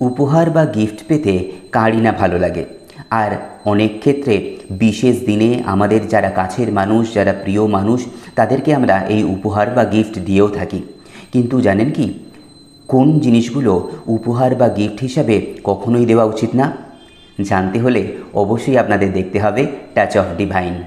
উপহার বা গিফট পেতে কারই না ভালো লাগে। আর অনেক ক্ষেত্রে বিশেষ দিনে আমাদের যারা কাছের মানুষ, যারা প্রিয় মানুষ, তাদেরকে আমরা এই উপহার বা গিফট দিয়েও থাকি। কিন্তু জানেন কি? কোন জিনিসগুলো উপহার বা গিফট হিসাবে কখনোই দেওয়া উচিত না? জানতে হলে অবশ্যই আপনাদের দেখতে হবে টাচ অফ ডিভাইন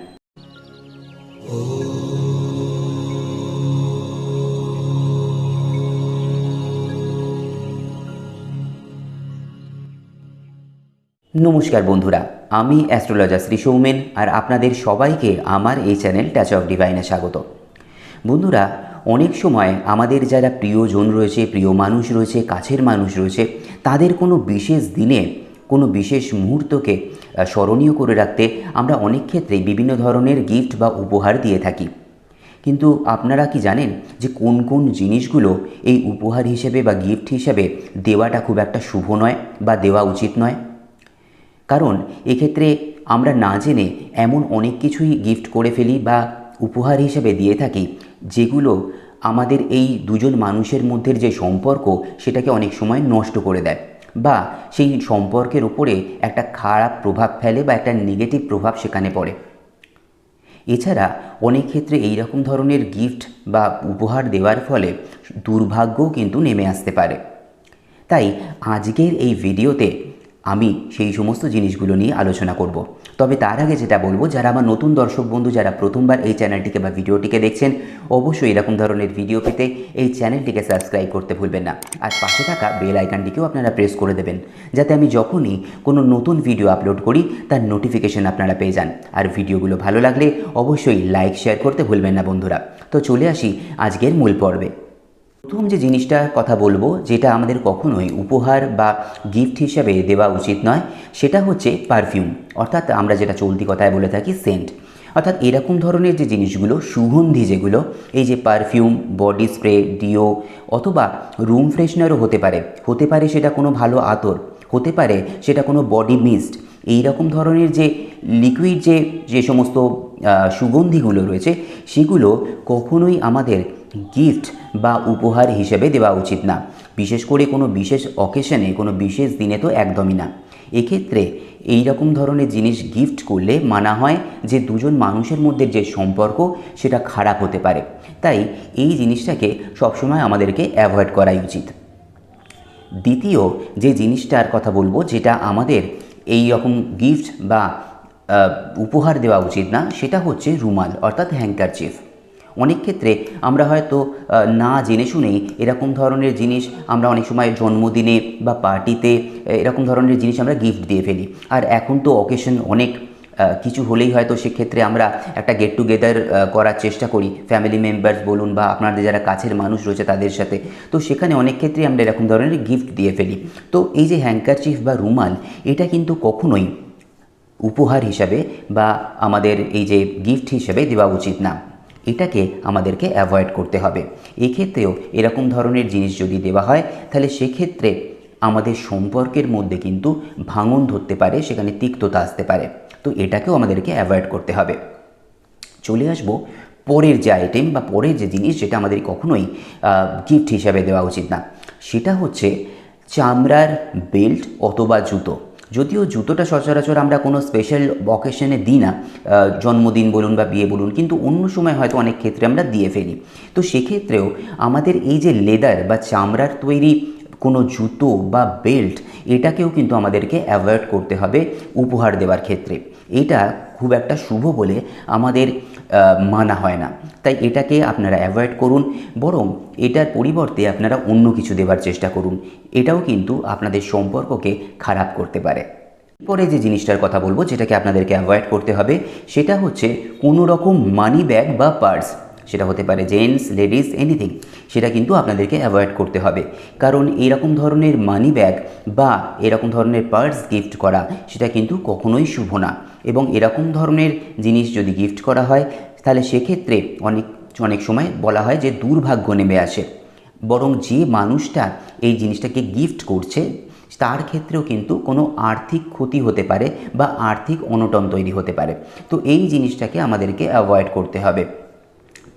নমস্কার বন্ধুরা, আমি অ্যাস্ট্রোলজার শ্রী সৌমেন আর আপনাদের সবাইকে আমার এই চ্যানেল টাচ অফ ডিভাইনে স্বাগত। বন্ধুরা, অনেক সময় আমাদের যারা প্রিয়জন রয়েছে, প্রিয় মানুষ রয়েছে, কাছের মানুষ রয়েছে, তাদের কোনো বিশেষ দিনে, কোনো বিশেষ মুহূর্তকে স্মরণীয় করে রাখতে আমরা অনেক ক্ষেত্রেই বিভিন্ন ধরনের গিফট বা উপহার দিয়ে থাকি। কিন্তু আপনারা কি জানেন যে কোন কোন জিনিসগুলো এই উপহার হিসেবে বা গিফট হিসেবে দেওয়াটা খুব একটা শুভ নয় বা দেওয়া উচিত নয়? কারণ এক্ষেত্রে আমরা না জেনে এমন অনেক কিছুই গিফট করে ফেলি বা উপহার হিসেবে দিয়ে থাকি, যেগুলো আমাদের এই দুজন মানুষের মধ্যের যে সম্পর্ক, সেটাকে অনেক সময় নষ্ট করে দেয় বা সেই সম্পর্কের উপরে একটা খারাপ প্রভাব ফেলে বা একটা নেগেটিভ প্রভাব সেখানে পড়ে। এছাড়া অনেক ক্ষেত্রে এই রকম ধরনের গিফট বা উপহার দেওয়ার ফলে দুর্ভাগ্যও কিন্তু নেমে আসতে পারে। তাই আজকের এই ভিডিওতে আমি সেই সমস্ত জিনিসগুলো নিয়ে আলোচনা করব। তবে তার আগে যেটা বলব, যারা আমার নতুন দর্শক বন্ধু, যারা প্রথমবার এই চ্যানেলটিকে বা ভিডিওটিকে দেখছেন, অবশ্যই এরকম ধরনের ভিডিও পেতে এই চ্যানেলটিকে সাবস্ক্রাইব করতে ভুলবেন না। আর পাশে থাকা বেল আইকনটিকেও আপনারা প্রেস করে দেবেন, যাতে আমি যখনই কোনো নতুন ভিডিও আপলোড করি, তার নোটিফিকেশন আপনারা পেয়ে যান। আর ভিডিওগুলো ভালো লাগলে অবশ্যই লাইক, শেয়ার করতে ভুলবেন না বন্ধুরা। তো চলে আসি আজকের মূল পর্বে। প্রথম যে জিনিসটার কথা বলব, যেটা আমাদের কখনোই উপহার বা গিফট হিসাবে দেওয়া উচিত নয়, সেটা হচ্ছে পারফিউম অর্থাৎ আমরা যেটা চলতি কথায় বলে থাকি সেন্ট অর্থাৎ এরকম ধরনের যে জিনিসগুলো, সুগন্ধি যেগুলো, এই যে পারফিউম বডি স্প্রে ডিও অথবা রুম ফ্রেশনারও হতে পারে। হতে পারে সেটা কোনো ভালো আতর, হতে পারে সেটা কোনো বডি মিস্ট এই রকম ধরনের যে লিকুইড যে যে সমস্ত সুগন্ধিগুলো রয়েছে, সেগুলো কখনোই আমাদের গিফট বা উপহার হিসেবে দেওয়া উচিত না। বিশেষ করে কোনো বিশেষ অকেশনে কোনো বিশেষ দিনে তো একদমই না। এক্ষেত্রে এই রকম ধরনের জিনিস গিফট করলে মানা হয় যে, দুজন মানুষের মধ্যে যে সম্পর্ক, সেটা খারাপ হতে পারে। তাই এই জিনিসটাকে সবসময় আমাদেরকে অ্যাভয়েড করাই উচিত। দ্বিতীয় যে জিনিসটার কথা বলব, যেটা আমাদের এই রকম গিফট বা উপহার দেওয়া উচিত না, সেটা হচ্ছে রুমাল, অর্থাৎ হ্যাঙ্কারচিফ অনেক ক্ষেত্রে আমরা হয়তো না জেনে শুনেই এরকম ধরনের জিনিস আমরা অনেক সময় জন্মদিনে বা পার্টিতে এরকম ধরনের জিনিস আমরা গিফট দিয়ে ফেলি। আর এখন তো অকেশন অনেক কিছু হলেই হয়তো সেক্ষেত্রে আমরা একটা গেট টুগেদার করার চেষ্টা করি। ফ্যামিলি মেম্বার্স বলুন বা আপনাদের যারা কাছের মানুষ রয়েছে তাদের সাথে। তো সেখানে অনেক ক্ষেত্রেই আমরা এরকম ধরনের গিফট দিয়ে ফেলি। তো এই যে হ্যাঙ্কারচিফ বা রুমাল, এটা কিন্তু কখনোই উপহার হিসাবে বা আমাদের এই যে গিফট হিসেবে দেওয়া উচিত না। এটাকে আমাদেরকে অ্যাভয়েড করতে হবে। এক্ষেত্রেও এরকম ধরনের জিনিস যদি দেওয়া হয়, তাহলে সেক্ষেত্রে আমাদের সম্পর্কের মধ্যে কিন্তু ভাঙন ধরতে পারে, সেখানে তিক্ততা আসতে পারে। তো এটাকেও আমাদেরকে অ্যাভয়েড করতে হবে। চলে আসব পরের যে আইটেম বা পরের যে জিনিস যেটা আমাদের কখনোই গিফট হিসাবে দেওয়া উচিত না। সেটা হচ্ছে চামড়ার বেল্ট অথবা জুতো। যদিও জুতোটা সচরাচর আমরা কোনো স্পেশাল অকেশনে দিই না জন্মদিন বলুন বা বিয়ে বলুন, কিন্তু অন্য সময় হয়তো অনেক ক্ষেত্রে আমরা দিয়ে ফেলি। তো সেক্ষেত্রেও আমাদের এই যে লেদার বা চামড়ার তৈরি কোনো জুতো বা বেল্ট এটাকেও কিন্তু আমাদেরকে অ্যাভয়েড করতে হবে, উপহার দেওয়ার ক্ষেত্রে। এটা খুব একটা শুভ বলে আমাদের মানা হয় না। তাই এটাকে আপনারা অ্যাভয়েড করুন, বরং এটার পরিবর্তে আপনারা অন্য কিছু দেওয়ার চেষ্টা করুন। এটাও কিন্তু আপনাদের সম্পর্ককে খারাপ করতে পারে। পরে যে জিনিসটার কথা বলব, যেটাকে আপনাদেরকে অ্যাভয়েড করতে হবে, সেটা হচ্ছে কোনো রকম মানি ব্যাগ বা পার্স সেটা হতে পারে জেন্টস লেডিস এনিথিং সেটা কিন্তু আপনাদেরকে অ্যাভয়েড করতে হবে। কারণ এরকম ধরনের মানি ব্যাগ বা এরকম ধরনের পার্স গিফট করা, সেটা কিন্তু কখনোই শুভ না। এবং এরকম ধরনের জিনিস যদি গিফট করা হয়, তাহলে সেক্ষেত্রে অনেক অনেক সময় বলা হয় যে দুর্ভাগ্য নেমে আসে। বরং যে মানুষটা এই জিনিসটাকে গিফট করছে, তার ক্ষেত্রেও কিন্তু কোনো আর্থিক ক্ষতি হতে পারে বা আর্থিক অনটন তৈরি হতে পারে। তো এই জিনিসটাকে আমাদেরকে অ্যাভয়েড করতে হবে।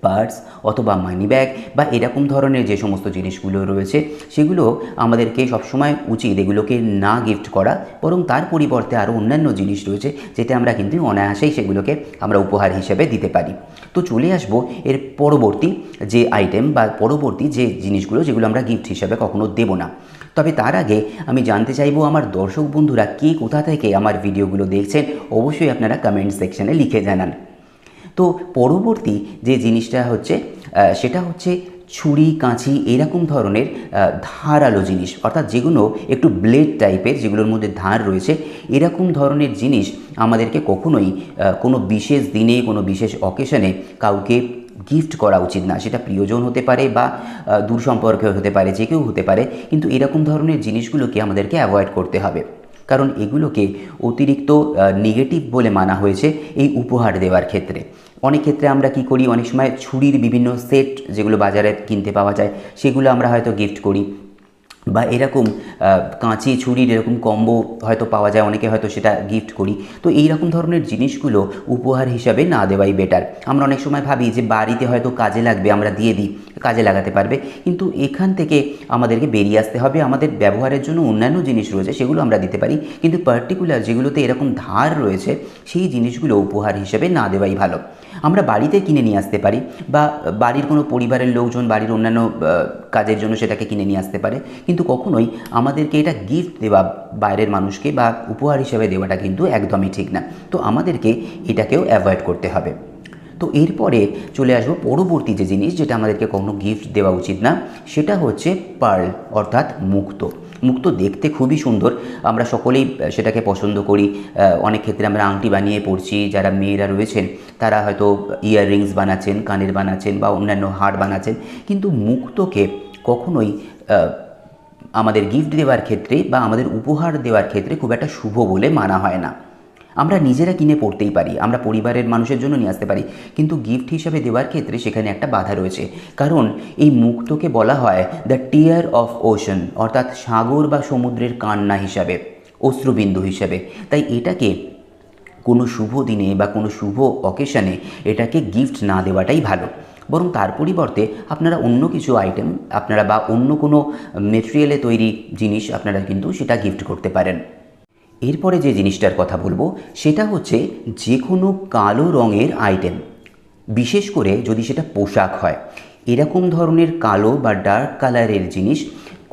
পার্স অথবা মানি ব্যাগ বা এরকম ধরনের যে সমস্ত জিনিসগুলো রয়েছে, সেগুলো আমাদেরকে সবসময় উচিত এগুলোকে না গিফট করা। বরং তার পরিবর্তে আরও অন্যান্য জিনিস রয়েছে, যেটা আমরা কিন্তু অনায়াসেই সেগুলোকে আমরা উপহার হিসেবে দিতে পারি। তো চলে আসব এর পরবর্তী যে আইটেম বা পরবর্তী যে জিনিসগুলো, যেগুলো আমরা গিফট হিসেবে কখনো দেব না। তবে তার আগে আমি জানতে চাইব, আমার দর্শক বন্ধুরা কে কোথা থেকে আমার ভিডিওগুলো দেখছেন, অবশ্যই আপনারা কমেন্ট সেকশনে লিখে জানান। তো পরবর্তী যে জিনিসটা হচ্ছে সেটা হচ্ছে ছুরি, কাঁচি এরকম ধরনের ধারালো জিনিস। অর্থাৎ যেগুলো একটু ব্লেড টাইপের যেগুলোর মধ্যে ধার রয়েছে, এরকম ধরনের জিনিস আমাদেরকে কখনোই কোনো বিশেষ দিনে, কোনো বিশেষ অকেশনে কাউকে গিফট করা উচিত না। সেটা প্রিয়জন হতে পারে বা দূর সম্পর্কে হতে পারে, যে কেউ হতে পারে। কিন্তু এরকম ধরনের জিনিসগুলোকে আমাদেরকে অ্যাভয়েড করতে হবে। কারণ এগুলোকে অতিরিক্ত নেগেটিভ বলে মানা হয়েছে এই উপহার দেওয়ার ক্ষেত্রে। অনেক ক্ষেত্রে আমরা কি করি? অনেক সময় ছুরির বিভিন্ন সেট যেগুলো বাজারে কিনতে পাওয়া যায়, সেগুলো আমরা হয়তো গিফট করি। বা এরকম কাঁচি ছুরির এরকম কম্বো হয়তো পাওয়া যায়, অনেকে হয়তো সেটা গিফট করি। তো এই রকম ধরনের জিনিসগুলো উপহার হিসাবে না দেওয়াই বেটার আমরা অনেক সময় ভাবি যে বাড়িতে হয়তো কাজে লাগবে, আমরা দিয়ে দিই, কাজে লাগাতে পারবে। কিন্তু এখান থেকে আমাদেরকে বেরিয়ে আসতে হবে, আমাদের ব্যবহারের জন্য অন্যান্য জিনিস রয়েছে, সেগুলো আমরা দিতে পারি। কিন্তু পার্টিকুলার যেগুলোতে এরকম ধার রয়েছে, সেই জিনিসগুলো উপহার হিসেবে না দেওয়াই ভালো। আমরা বাড়িতে কিনে নিয়ে আসতে পারি, বা বাড়ির কোনো পরিবারের লোকজন, বাড়ির অন্যান্য কাজের জন্য সেটাকে কিনে নিয়ে আসতে পারে। কিন্তু কখনোই আমাদেরকে এটা গিফট দেওয়া বাইরের মানুষকে বা উপহার হিসেবে দেওয়াটা কিন্তু একদমই ঠিক না। তো আমাদেরকে এটাকেও অ্যাভয়েড করতে হবে। তো এরপরে চলে আসব পরবর্তী যে জিনিস যেটা আমাদেরকে কখনো গিফট দেওয়া উচিত না, সেটা হচ্ছে পার্ল অর্থাৎ মুক্ত। মুক্ত দেখতে খুবই সুন্দর। আমরা সকলেই সেটাকে পছন্দ করি। অনেক ক্ষেত্রে আমরা আংটি বানিয়ে পড়ছি যারা মেয়েরা রয়েছেন, তারা হয়তো ইয়াররিংস বানাচ্ছেন, কানের বানাচ্ছেন বা অন্যান্য হার বানাচ্ছেন। কিন্তু মুক্তকে কখনোই আমাদের গিফট দেওয়ার ক্ষেত্রে বা আমাদের উপহার দেওয়ার ক্ষেত্রে খুব একটা শুভ বলে মানা হয় না। আমরা নিজেরা কিনে পড়তেই পারি, আমরা পরিবারের মানুষের জন্য নিয়ে আসতে পারি, কিন্তু গিফট হিসাবে দেওয়ার ক্ষেত্রে সেখানে একটা বাধা রয়েছে। কারণ এই মুক্তকে বলা হয় দ্য টিয়ার অফ ওশন অর্থাৎ সাগর বা সমুদ্রের কান্না হিসাবে, অশ্রুবিন্দু হিসাবে। তাই এটাকে কোনো শুভ দিনে বা কোনো শুভ অকেশনে এটাকে গিফট না দেওয়াটাই ভালো। বরং তার পরিবর্তে আপনারা অন্য কিছু আইটেম আপনারা বা অন্য কোনো মেটেরিয়ালে তৈরি জিনিস আপনারা কিন্তু সেটা গিফট করতে পারেন। এরপরে যে জিনিসটার কথা বলব, সেটা হচ্ছে যে কোনো কালো রঙের আইটেম বিশেষ করে যদি সেটা পোশাক হয়। এরকম ধরনের কালো বা ডার্ক কালারের জিনিস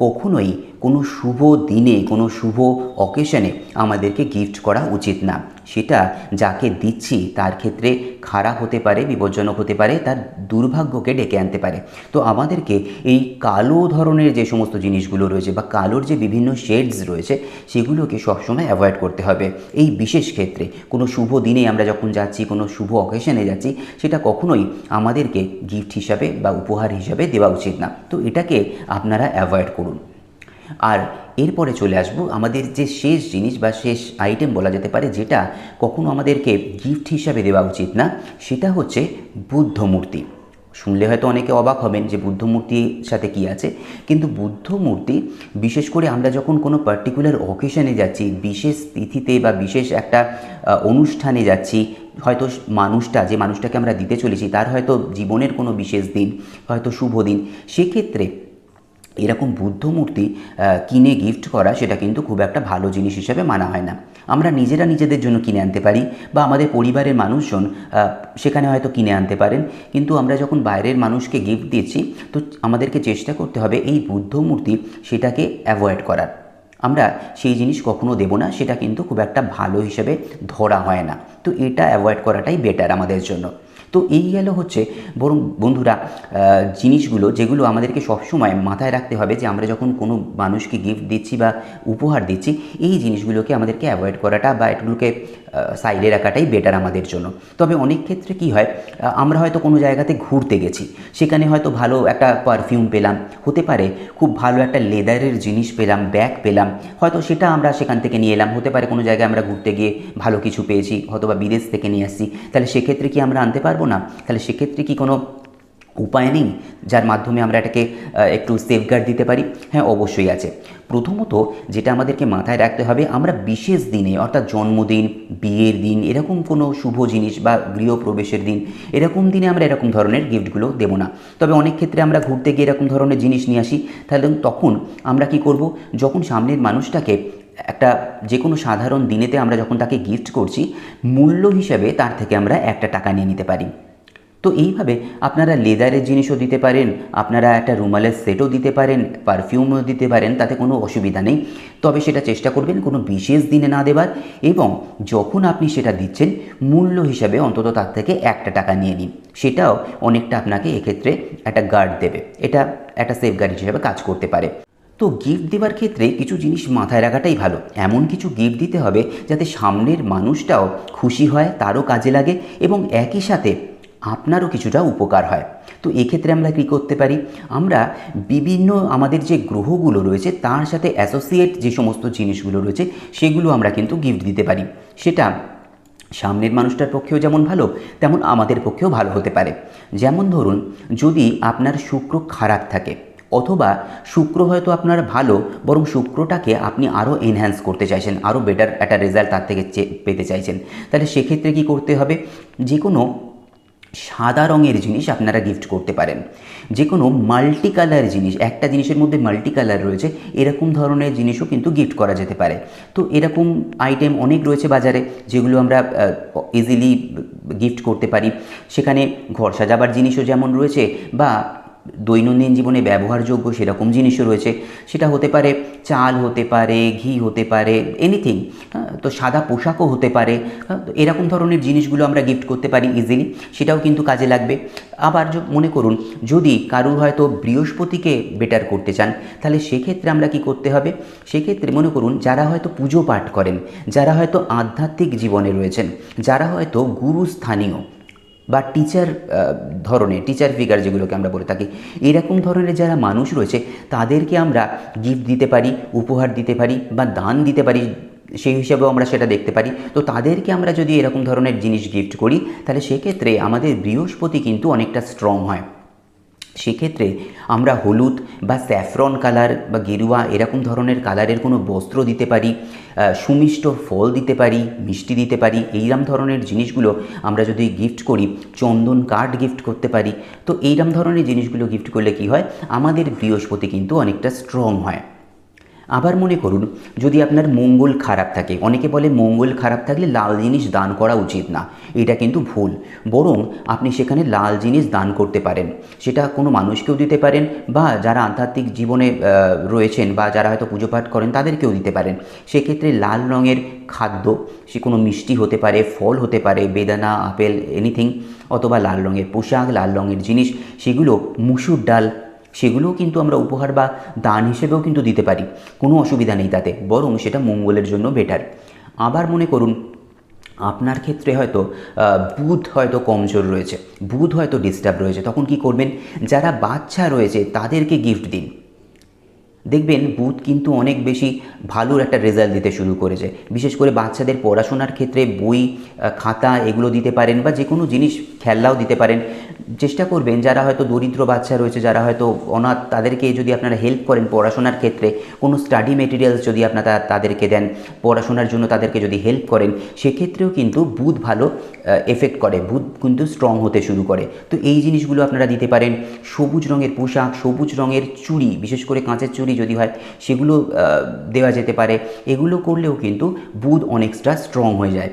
কখনোই কোনো শুভ দিনে, কোনো শুভ অকেশনে আমাদেরকে গিফট করা উচিত না। সেটা যাকে দিচ্ছি, তার ক্ষেত্রে খারাপ হতে পারে, বিপজ্জনক হতে পারে, তার দুর্ভাগ্যকে ডেকে আনতে পারে। তো আমাদেরকে এই কালো ধরনের যে সমস্ত জিনিসগুলো রয়েছে বা কালোর যে বিভিন্ন শেডস রয়েছে, সেগুলোকে সবসময় অ্যাভয়েড করতে হবে। এই বিশেষ ক্ষেত্রে কোনো শুভ দিনে আমরা যখন যাচ্ছি, কোনো শুভ অকেশনে যাচ্ছি, সেটা কখনোই আমাদেরকে গিফট হিসাবে বা উপহার হিসাবে দেওয়া উচিত না। তো এটাকে আপনারা অ্যাভয়েড করুন। আর এরপরে চলে আসব আমাদের যে শেষ জিনিস বা শেষ আইটেম বলা যেতে পারে, যেটা কখনো আমাদেরকে গিফট হিসাবে দেওয়া উচিত না, সেটা হচ্ছে বুদ্ধ মূর্তি শুনলে হয়তো অনেকে অবাক হবেন যে বুদ্ধ মূর্তির সাথে কি আছে, কিন্তু বুদ্ধ মূর্তি বিশেষ করে আমরা যখন কোনো পার্টিকুলার অকেশনে যাচ্ছি, বিশেষ তিথিতে বা বিশেষ একটা অনুষ্ঠানে যাচ্ছি, হয়তো মানুষটা, যে মানুষটাকে আমরা দিতে চলেছি, তার হয়তো জীবনের কোনো বিশেষ দিন, হয়তো শুভ দিন, সেক্ষেত্রে এরকম বুদ্ধ মূর্তি কিনে গিফট করা সেটা কিন্তু খুব একটা ভালো জিনিস হিসেবে মানা হয় না। আমরা নিজেরা নিজেদের জন্য কিনে আনতে পারি বা আমাদের পরিবারের মানুষজন সেখানে হয়তো কিনে আনতে পারেন। কিন্তু আমরা যখন বাইরের মানুষকে গিফট দিচ্ছি, তো আমাদেরকে চেষ্টা করতে হবে এই বুদ্ধ মূর্তি সেটাকে অ্যাভয়েড করার। আমরা সেই জিনিস কখনো দেব না, সেটা কিন্তু খুব একটা ভালো হিসেবে ধরা হয় না। তো এটা অ্যাভয়েড করাটাই বেটার আমাদের জন্য। তো এই গেল হচ্ছে, বরং বন্ধুরা জিনিসগুলো যেগুলো আমাদেরকে সবসময় মাথায় রাখতে হবে যে আমরা যখন কোনো মানুষকে গিফট দিচ্ছি বা উপহার দিচ্ছি, এই জিনিসগুলোকে আমাদেরকে অ্যাভয়েড করাটা বা এগুলোকে সাইডে রাখাটাই বেটার আমাদের জন্য। তবে অনেক ক্ষেত্রে কি হয় আমরা হয়তো কোনো জায়গাতে ঘুরতে গেছি, সেখানে হয়তো ভালো একটা পারফিউম পেলাম, হতে পারে খুব ভালো একটা লেদারের জিনিস পেলাম ব্যাগ পেলাম, হয়তো সেটা আমরা সেখান থেকে নিয়ে এলাম, হতে পারে কোনো জায়গায় আমরা ঘুরতে গিয়ে ভালো কিছু পেয়েছি হয়তো বা বিদেশ থেকে নিয়ে আসছি, তাহলে সেক্ষেত্রে কি আমরা আনতে পারব না? তাহলে সেক্ষেত্রে কি কোনো উপায় নেই, যার মাধ্যমে আমরা এটাকে একটু সেফগার্ড দিতে পারি। হ্যাঁ অবশ্যই আছে। প্রথমত যেটা আমাদেরকে মাথায় রাখতে হবে, আমরা বিশেষ দিনে, অর্থাৎ জন্মদিন, বিয়ের দিন, এরকম কোনো শুভ জিনিস বা গৃহপ্রবেশের দিন, এরকম দিনে আমরা এরকম ধরনের গিফটগুলো দেবো না। তবে অনেক ক্ষেত্রে আমরা ঘুরতে গিয়ে এরকম ধরনের জিনিস নিয়ে আসি, তাহলে তখন আমরা কি করব? যখন সামনের মানুষটাকে একটা যে কোনো সাধারণ দিনেতে আমরা যখন তাকে গিফট করছি, মূল্য হিসাবে তার থেকে আমরা একটা টাকা নিয়ে নিতে পারি। তো এইভাবে আপনারা লেদারের জিনিসও দিতে পারেন, আপনারা একটা রুমালের সেটও দিতে পারেন পারফিউমও দিতে পারেন, তাতে কোনো অসুবিধা নেই। তবে সেটা চেষ্টা করবেন কোনো বিশেষ দিনে না দেবার এবং যখন আপনি সেটা দিচ্ছেন, মূল্য হিসাবে অন্তত তার থেকে একটা টাকা নিয়ে নিন। সেটাও অনেকটা আপনাকে এক্ষেত্রে একটা গার্ড দেবে। এটা একটা সেফ গার্ড হিসেবে কাজ করতে পারে। তো গিফট দেওয়ার ক্ষেত্রে কিছু জিনিস মাথায় রাখাটাই ভালো। এমন কিছু গিফট দিতে হবে যাতে সামনের মানুষটাও খুশি হয়, তারও কাজে লাগে এবং একই সাথে আপনারও কিছুটা উপকার হয়। তো এক্ষেত্রে আমরা কী করতে পারি? আমরা বিভিন্ন আমাদের যে গ্রহগুলো রয়েছে, তার সাথে অ্যাসোসিয়েট যে সমস্ত জিনিসগুলো রয়েছে, সেগুলো আমরা কিন্তু গিফট দিতে পারি। সেটা সামনের মানুষটার পক্ষেও যেমন ভালো, তেমন আমাদের পক্ষেও ভালো হতে পারে। যেমন ধরুন, যদি আপনার শুক্র খারাপ থাকে, অথবা শুক্র হয়তো আপনার ভালো, বরং শুক্রটাকে আপনি আরও এনহ্যান্স করতে চাইছেন, আরও বেটার একটা রেজাল্ট তার থেকে পেতে চাইছেন। তাহলে সেক্ষেত্রে কি করতে হবে? যে কোনো সাদা রঙের জিনিস আপনারা গিফট করতে পারেন। যে কোনো মাল্টি কালার জিনিস, একটা জিনিসের মধ্যে মাল্টি কালার রয়েছে, এরকম ধরনের জিনিসও কিন্তু গিফট করা যেতে পারে। তো এরকম আইটেম অনেক রয়েছে বাজারে, যেগুলো আমরা ইজিলি গিফট করতে পারি। সেখানে ঘর সাজাবার জিনিসও যেমন রয়েছে, বা দৈনন্দিন জীবনে ব্যবহারযোগ্য সেরকম জিনিসও রয়েছে। সেটা হতে পারে চাল হতে পারে ঘি হতে পারে এনিথিং তো সাদা পোশাকও হতে পারে হ্যাঁ, এরকম ধরনের জিনিসগুলো আমরা গিফট করতে পারি ইজিলি সেটাও কিন্তু কাজে লাগবে। আবার মনে করুন যদি কারুর হয়তো বৃহস্পতিকে বেটার করতে চান তাহলে সেক্ষেত্রে আমরা কি করতে হবে? সেক্ষেত্রে মনে করুন যারা হয়তো পুজো পাঠ করেন যারা হয়তো আধ্যাত্মিক জীবনে রয়েছেন যারা হয়তো গুরুস্থানীয় বা টিচার ধরনের টিচার ফিগার যেগুলোকে আমরা বলে থাকি, এরকম ধরনের যারা মানুষ রয়েছে, তাদেরকে আমরা গিফট দিতে পারি, উপহার দিতে পারি বা দান দিতে পারি, সেই হিসাবেও আমরা সেটা দেখতে পারি। তো তাদেরকে আমরা যদি এরকম ধরনের জিনিস গিফট করি, তাহলে সেক্ষেত্রে আমাদের বৃহস্পতি কিন্তু অনেকটা স্ট্রং হয়। সেক্ষেত্রে আমরা হলুদ বা স্যাফরন কালার বা গেরুয়া এরকম ধরনের কালারের কোনো বস্ত্র দিতে পারি সুমিষ্ট ফল দিতে পারি, মিষ্টি দিতে পারি এইরকম ধরনের জিনিসগুলো আমরা যদি গিফট করি, চন্দন কার্ড গিফট করতে পারি, তো এইরকম ধরনের জিনিসগুলো গিফট করলে কি হয়? আমাদের বৃহস্পতি কিন্তু অনেকটা স্ট্রং হয়। আবার মনে করুন, যদি আপনার মঙ্গল খারাপ থাকে, অনেকে বলে মঙ্গল খারাপ থাকলে লাল জিনিস দান করা উচিত না, এটা কিন্তু ভুল। বরং আপনি সেখানে লাল জিনিস দান করতে পারেন, সেটা কোনো মানুষকেও দিতে পারেন বা যারা আধ্যাত্মিক জীবনে রয়েছেন বা যারা হয়তো পুজো পাঠ করেন, তাদেরকেও দিতে পারেন। সেক্ষেত্রে লাল রঙের খাদ্য, সে কোনো মিষ্টি হতে পারে, ফল হতে পারে, বেদানা, আপেল এনিথিং অথবা লাল রঙের পোশাক, লাল রঙের জিনিস, সেগুলো মুসুর ডাল সেগুলোও কিন্তু আমরা উপহার বা দান হিসেবেও কিন্তু দিতে পারি। কোনো অসুবিধা নেই তাতে, বরং সেটা মঙ্গলের জন্য বেটার আবার মনে করুন, আপনার ক্ষেত্রে হয়তো বুধ হয়তো কমজোর রয়েছে, বুধ হয়তো ডিস্টার্ব রয়েছে, তখন কি করবেন? যারা বাচ্চা রয়েছে, তাদেরকে গিফট দিন। দেখবেন বুধ কিন্তু অনেক বেশি ভালো একটা রেজাল্ট দিতে শুরু করেছে। বিশেষ করে বাচ্চাদের পড়াশোনার ক্ষেত্রে বই খাতা এগুলো দিতে পারেন বা যে কোনো জিনিস খেলনাও দিতে পারেন। চেষ্টা করবেন যারা হয়তো দরিদ্র বাচ্চা রয়েছে, যারা হয়তো অনাথ, তাদেরকে যদি আপনারা হেল্প করেন পড়াশোনার ক্ষেত্রে, কোনো স্টাডি মেটেরিয়ালস যদি আপনারা তাদেরকে দেন, পড়াশোনার জন্য তাদেরকে যদি হেল্প করেন, সেক্ষেত্রেও কিন্তু বুধ ভালো এফেক্ট করে বুধ কিন্তু স্ট্রং হতে শুরু করে। তো এই জিনিসগুলো আপনারা দিতে পারেন। সবুজ রঙের পোশাক, সবুজ রঙের চুড়ি, বিশেষ করে কাঁচের চুড়ি যদি হয়, সেগুলো দেওয়া যেতে পারে। এগুলো করলেও কিন্তু বুধ অনেকটা স্ট্রং হয়ে যায়।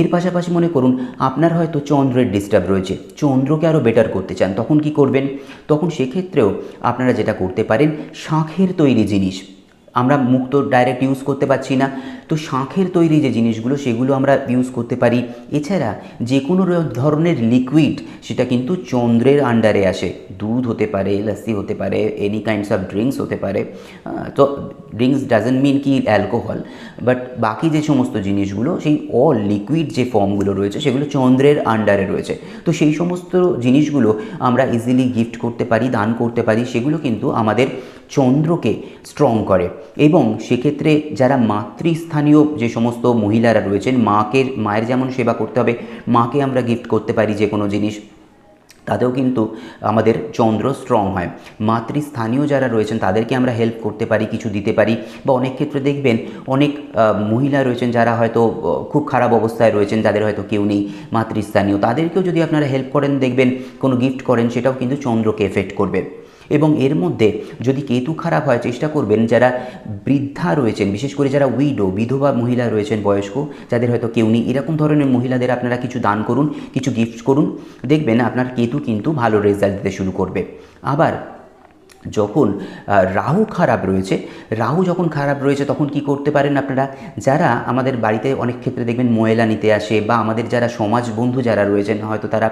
এর পাশাপাশি মনে করুন, আপনার হয়তো চন্দ্রের ডিস্টার্ব রয়েছে। চন্দ্রকে আরও বেটার করতে চান। তখন কি করবেন? তখন সেক্ষেত্রেও আপনারা যেটা করতে পারেন, শাঁখের তৈরি জিনিস। আমরা মুখ তো ডাইরেক্ট ইউজ করতে পারছি না। তো শাঁখের তৈরি যে জিনিসগুলো, সেগুলো আমরা ইউজ করতে পারি। এছাড়া যে কোনো ধরনের লিকুইড সেটা কিন্তু চন্দ্রের আন্ডারে আসে। দুধ হতে পারে, লস্যি হতে পারে এনি কাইন্ডস অফ ড্রিঙ্কস হতে পারে। তো ড্রিঙ্কস ডাজেন্ট মিন কি অ্যালকোহল বাট বাকি যে সমস্ত জিনিসগুলো, সেই অল লিকুইড যে ফর্মগুলো রয়েছে, সেগুলো চন্দ্রের আন্ডারে রয়েছে। তো সেই সমস্ত জিনিসগুলো আমরা ইজিলি গিফট করতে পারি, দান করতে পারি, সেগুলো কিন্তু আমাদের চন্দ্রকে স্ট্রং করে। এবং সেক্ষেত্রে যারা মাতৃস্থানীয় যে সমস্ত মহিলারা রয়েছেন মাকে মায়ের যেমন সেবা করতে হবে, মাকে আমরা গিফট করতে পারি যে কোনো জিনিস, তাতেও কিন্তু আমাদের চন্দ্র স্ট্রং হয়। মাতৃস্থানীয় যারা রয়েছেন, তাদেরকে আমরা হেল্প করতে পারি, কিছু দিতে পারি। বা অনেক ক্ষেত্রে দেখবেন, অনেক মহিলা রয়েছেন যারা হয়তো খুব খারাপ অবস্থায় রয়েছেন, যাদের হয়তো কেউ নেই মাতৃস্থানীয়। তাদেরকেও যদি আপনারা হেল্প করেন, দেখবেন, কোনো গিফট করেন, সেটাও কিন্তু চন্দ্রকে এফেক্ট করবে। এবং এর মধ্যে যদি কেতু খারাপ হয়, চেষ্টা করবেন যারা বৃদ্ধা রয়েছেন, বিশেষ করে যারা উইডো বিধবা মহিলা রয়েছেন বয়স্ক, যাদের হয়তো কেউ নেই, এরকম ধরনের মহিলাদের আপনারা কিছু দান করুন, কিছু গিফট করুন। দেখবেন আপনার কেতু কিন্তু ভালো রেজাল্ট দিতে শুরু করবে। আবার যখন রাহু খারাপ রয়েছে, রাহু যখন খারাপ রয়েছে তখন কি করতে পারেন আপনারা? যারা আমাদের বাড়িতে অনেক ক্ষেত্রে দেখবেন ময়লা নিতে আসে বা আমাদের যারা সমাজ বন্ধু যারা রয়েছেন, হয়তো তারা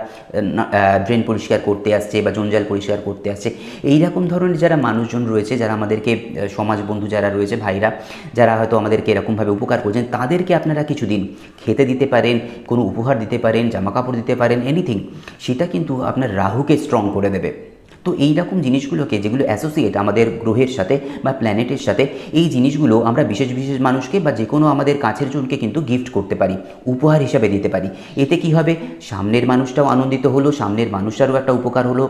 ড্রেন পরিষ্কার করতে আসছে বা জঞ্জাল পরিষ্কার করতে আসছে এই রকম ধরনের যারা মানুষজন রয়েছে, যারা আমাদেরকে সমাজ বন্ধু যারা রয়েছে, ভাইরা, যারা হয়তো আমাদেরকে এরকমভাবে উপকার করছেন, তাদেরকে আপনারা কিছুদিন খেতে দিতে পারেন, কোনো উপহার দিতে পারেন জামা কাপড় দিতে পারেন এনিথিং সেটা কিন্তু আপনার রাহুকে স্ট্রং করে দেবে। তো এই রকম জিনিসগুলোকে যেগুলো অ্যাসোসিয়েট আমাদের গ্রহের সাথে বা প্ল্যানেটের সাথে, এই জিনিসগুলো আমরা বিশেষ বিশেষ মানুষকে বা যে কোনো আমাদের কাছের জনকে কিন্তু গিফট করতে পারি, উপহার হিসাবে দিতে পারি। এতে কি হবে? সামনের মানুষটাও আনন্দিত হলো, সামনের মানুষটারও একটা উপকার হলো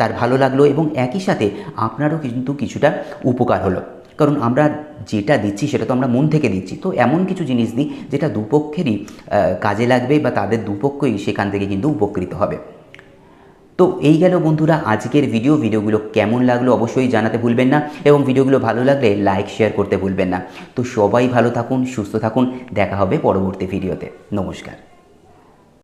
তার ভালো লাগল এবং একই সাথে আপনারও কিন্তু কিছুটা উপকার হলো। কারণ আমরা যেটা দিচ্ছি সেটা তো আমরা মন থেকে দিচ্ছি। তো এমন কিছু জিনিস দিই যেটা দুপক্ষেরই কাজে লাগবে বা তাদের দুপক্ষই সেখান থেকে কিন্তু উপকৃত হবে। তো এই গেল বন্ধুরা আজকের ভিডিও ভিডিওগুলো কেমন লাগল অবশ্যই জানাতে ভুলবেন না এবং ভিডিওগুলো ভালো লাগলে লাইক শেয়ার করতে ভুলবেন না। তো সবাই ভালো থাকুন, সুস্থ থাকুন। দেখা হবে পরবর্তী ভিডিওতে নমস্কার।